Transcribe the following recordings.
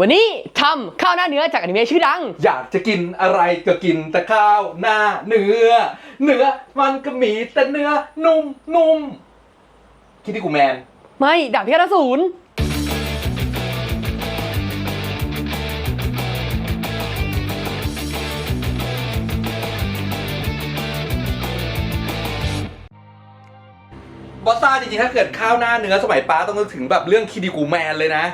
วันนี้ทำข้าวหน้าเนื้อจากอนิเมะชื่อดัง อยากจะกินอะไรก็กินแต่ข้าวหน้าเนื้อ เนื้อมันก็มีแต่เนื้อนุ่มนุ่มคิดที่กูแมน ไม่ดาบพิฆาตอสูรบอสซ่าจริงๆ ถ้าเกิดข้าวหน้าเนื้อสมัยป้าต้องนึกถึงแบบเรื่องคิดิกูแมนเลยนะ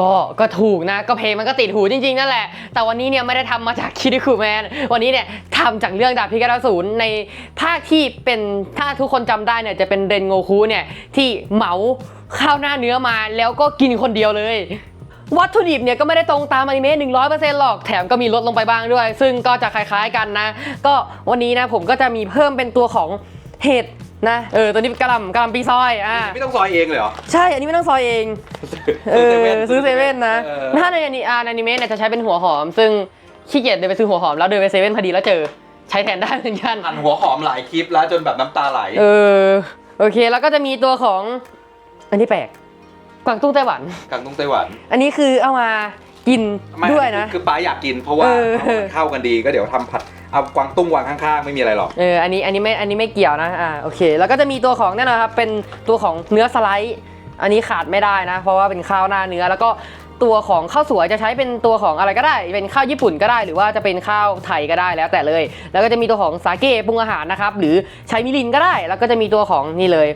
ก็ก็ถูกนะก็เพลงมันก็ติดหูจริงๆนั่นแหละ แต่วันนี้เนี่ยไม่ได้ทำมาจากคิดิคุแมนวันนี้เนี่ยทำจากเรื่องดาบพิฆาตอสูรในภาคที่เป็นถ้าทุกคนจำได้เนี่ยจะเป็นเรนโงคุเนี่ยที่เหมาข้าวหน้าเนื้อมาแล้วก็กินคนเดียวเลยวัตถุดิบเนี่ยก็ไม่ได้ตรงตามอนิเมะ100%หรอก แถมก็มีลดลงไปบ้างด้วย ซึ่งก็จะคล้ายๆกันนะ ก็วันนี้นะผมก็จะมีเพิ่มเป็นตัวของเห็ด นะเออตัวนี้เป็นกะหล่ำกะหล่ำปีซอยอ่าไม่ต้องซอยเองเลยเหรอ ใช่อันนี้ไม่ต้องซอยเองเออซื้อเซเว่นนะเออถ้าในอนิอาร์อนิเมะเนี่ยจะใช้เป็นหัวหอม ซึ่งขี้เกียจเดินไปซื้อหัวหอมแล้วเดินไปเซเว่นพอดีแล้วเจอใช้แทนได้เหมือนกันหั่นหัวหอมหลายคลิปแล้วจนแบบน้ำตาไหลเออโอเคแล้วก็จะมีตัวของอันนี้แปลกกวางตุ้งไต้หวันกังตุ้งไต้หวัน อันนี้คือเอามากินไม่ด้วยนะ คือป้าอยากกินเพราะว่าเออมันเข้ากันดีก็เดี๋ยวทำผัด เอากวางตุ้งวางข้างๆ ไม่มีอะไรหรอก เออ อันนี้ อันนี้ไม่ อันนี้ไม่เกี่ยวนะ อ่า โอเค แล้วก็จะมีตัวของแน่นอนครับ เป็นตัวของเนื้อสไลด์ อันนี้ขาดไม่ได้นะ เพราะว่าเป็นข้าวหน้าเนื้อ แล้วก็ตัวของข้าวสวยจะใช้เป็นตัวของอะไรก็ได้ เป็นข้าวญี่ปุ่นก็ได้ หรือว่าจะเป็นข้าวไทยก็ได้แล้วแต่เลย แล้วก็จะมีตัวของสาเกปรุงอาหารนะครับ หรือใช้มิรินก็ได้ แล้วก็จะมีตัวของนี่เลย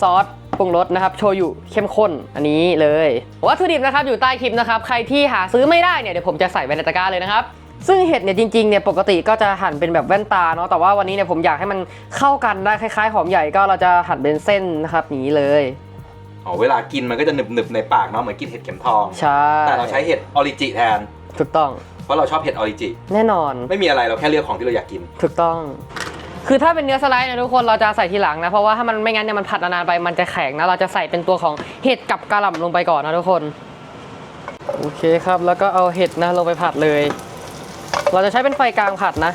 ซอสปรุงรสนะครับโชยุเข้มข้นอันนี้เลย วัตถุดิบนะครับอยู่ใต้คลิปนะครับ ใครที่หาซื้อไม่ได้เนี่ยเดี๋ยวผมจะใส่ไว้ในตะกร้าเลยนะครับ ซึ่งเห็ดเนี่ยจริงๆเนี่ยปกติก็จะหั่นเป็นแบบแว่นตาเนาะแต่ว่าวันนี้เนี่ยผมอยากให้มันเข้ากันได้คล้ายๆหอมใหญ่ก็เราจะหั่นเป็นเส้นนะครับอย่างนี้เลย อ๋อเวลากินมันก็จะหนึบๆในปากเนาะเหมือนกินเห็ดเข็มทองใช่แต่เราใช้เห็ดออริจิแทนถูกต้องเพราะเราชอบเห็ดออริจิแน่นอนไม่มีอะไรเราแค่เลือกของที่เราอยากกินถูกต้อง คือถ้าเป็นเนื้อสไลด์นะทุกคนเราจะใส่ทีหลังนะเพราะว่าถ้ามันไม่งั้นเนี่ยมันผัดนานๆไปมันจะแข็งนะเราจะใส่เป็นตัวของเห็ดกับกระหล่ำลงไปก่อนนะทุกคน โอเคครับแล้วก็เอาเห็ดนะลงไปผัดเลย เราจะใช้เป็นไฟกลางผัดนะ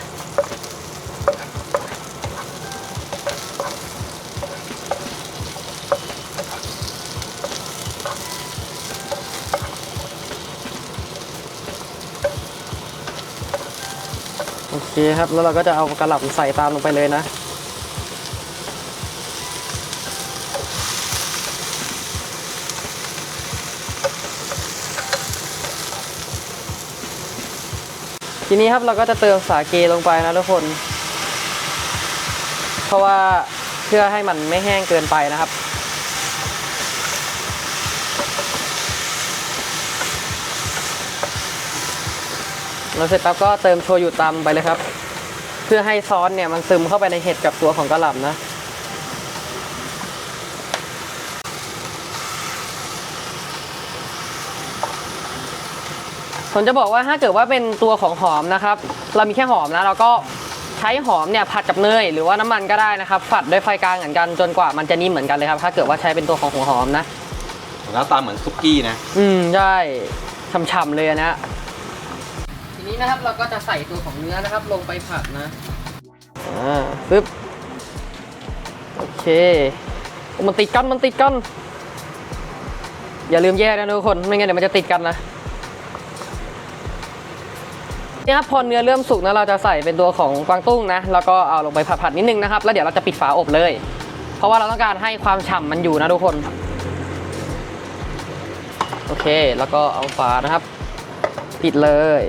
โอเคครับ แล้วเราก็จะเอากระหล่ำใส่ตามลงไปเลยนะ นี้ครับเราก็จะเติมสาเกลงไปนะทุกคน เพราะว่าเพื่อให้มันไม่แห้งเกินไปนะครับ เราเสร็จปั๊บก็เติมโชยุตามไปเลยครับ เพื่อให้ซอสเนี่ยมันซึมเข้าไปในเห็ดกับตัวของกระหล่ำนะ ผมจะบอกว่าถ้าเกิดว่าเป็นตัวของหอมนะครับ เรามีแค่หอมนะเราก็ใช้หอมเนี่ยผัดกับเนยหรือว่าน้ำมันก็ได้นะครับผัดด้วยไฟกลางเหมือนกันจนกว่ามันจะนิ่มเหมือนกันเลยครับ ถ้าเกิดว่าใช้เป็นตัวของหัวหอมนะหน้าตาเหมือนซุกี้นะ อืมใช่ฉ่ำๆเลยอันนะทีนี้นะครับเราก็จะใส่ตัวของเนื้อนะครับ ลงไปผัดนะอ่าปึ๊บโอเคโอ้มันติดกันมันติดกันอย่าลืมแยกนะทุกคนไม่งั้นเดี๋ยวมันจะติดกันนะเนี่ยครับพอเนื้อเริ่มสุกนะเราจะใส่เป็นตัวของกวางตุ้งนะแล้วก็เอาลงไปผัดๆนิดนึงนะครับแล้วเดี๋ยวเราจะปิดฝาอบเลย เพราะว่าเราต้องการให้ความฉ่ำมันอยู่นะทุกคนโอเค แล้วก็เอาฝานะครับ ปิดเลย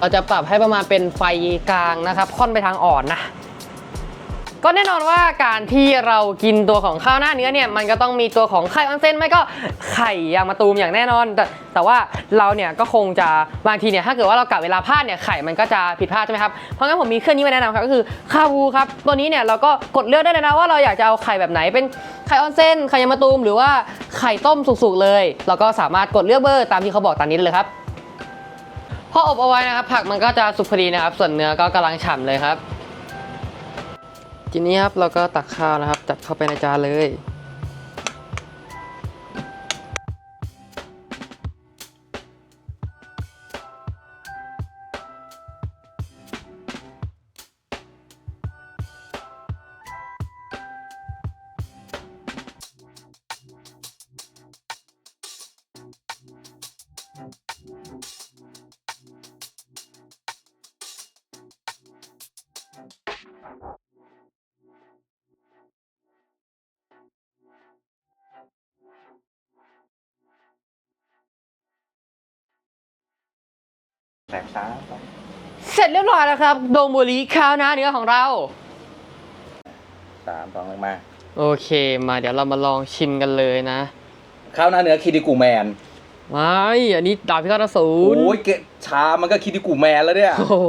เราจะปรับให้ประมาณเป็นไฟกลางนะครับ ค่อนไปทางอ่อนนะ ก็แน่นอนว่าการที่เรากินตัวของข้าวหน้าเนื้อเนี่ยมันก็ต้องมีตัวของไข่ออนเซนไม่ก็ไข่ยางมะตูมอย่างแน่นอน แต่แต่ว่าเราเนี่ยก็คงจะบางทีเนี่ยถ้าเกิดว่าเรากะเวลาพลาดเนี่ยไข่มันก็จะผิดพลาดใช่ไหมครับเพราะงั้นผมมีเครื่องนี้มาแนะนำครับก็คือคาวูครับตัวนี้เนี่ยเราก็กดเลือกได้เลยนะว่าเราอยากจะเอาไข่แบบไหนเป็นไข่ออนเซนไข่ยางมะตูมหรือว่าไข่ต้มสุกๆเลย เราก็สามารถกดเลือกเบอร์ตามที่เขาบอกตามนี้เลยครับพออบเอาไว้นะครับผักมันก็จะสุกพอดีนะครับ ส่วนเนื้อก็กำลังฉ่ำเลยครับ ทีนี้ครับเราก็ตักข้าวนะครับ จัดเข้าไปในจานเลย Thank you. แตกช้าไปเสร็จเรียบร้อยแล้วครับ โดงบุรีข้าวหน้าเนื้อของเรา สามสองหนึ่งมา โอเคมาเดี๋ยวเรามาลองชิมกันเลยนะ ข้าวหน้าเนื้อคิดิกูแมนไม่อันนี้ดาบพิฆาตอสูรโอ้ยเกะชามันก็คิดิกูแมนแล้วเนี่ย โอ้โห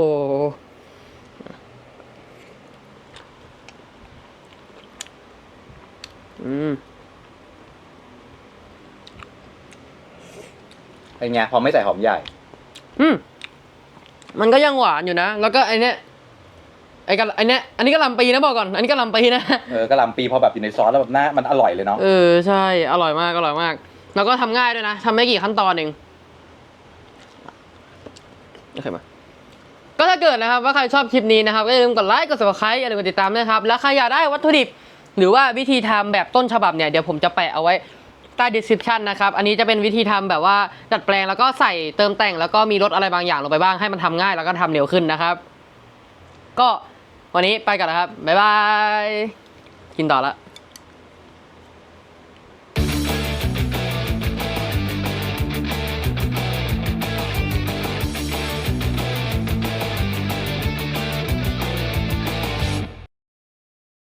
อืมเป็นไงพอไม่ใส่หอมใหญ่ อืม มันก็ยังหวานอยู่นะ แล้วก็ไอเนี้ยไอ้กะไอเนี้ยอันนี้ก็ลำปีนะบอกก่อน อันนี้ก็ลำปีนะ เออกระหลำปีพอแบบอยู่ในซอสแล้วแบบหน้ามันอร่อยเลยเนาะเออใช่ อร่อยมากอร่อยมาก แล้วก็ทำง่ายด้วยนะทำไม่กี่ขั้นตอนเองโอเคมา ก็ถ้าเกิดนะครับว่าใครชอบคลิปนี้นะครับก็อย่าลืมกดไลค์กด subscribe อย่าลืมกดติดตามด้วยนะครับ แล้วใครอยากได้วัตถุดิบ หรือว่าวิธีทำแบบต้นฉบับเนี่ยเดี๋ยวผมจะแปะเอาไว้ ใต้ description นะครับ อันนี้จะเป็นวิธีทำแบบว่าดัดแปลงแล้วก็ใส่เติมแต่งแล้วก็มีรสอะไรบางอย่างลงไปบ้างให้มันทำง่ายแล้วก็ทำเร็วขึ้นนะครับ ก็วันนี้ไปก่อนนะครับ บ๊ายบาย กินต่อละ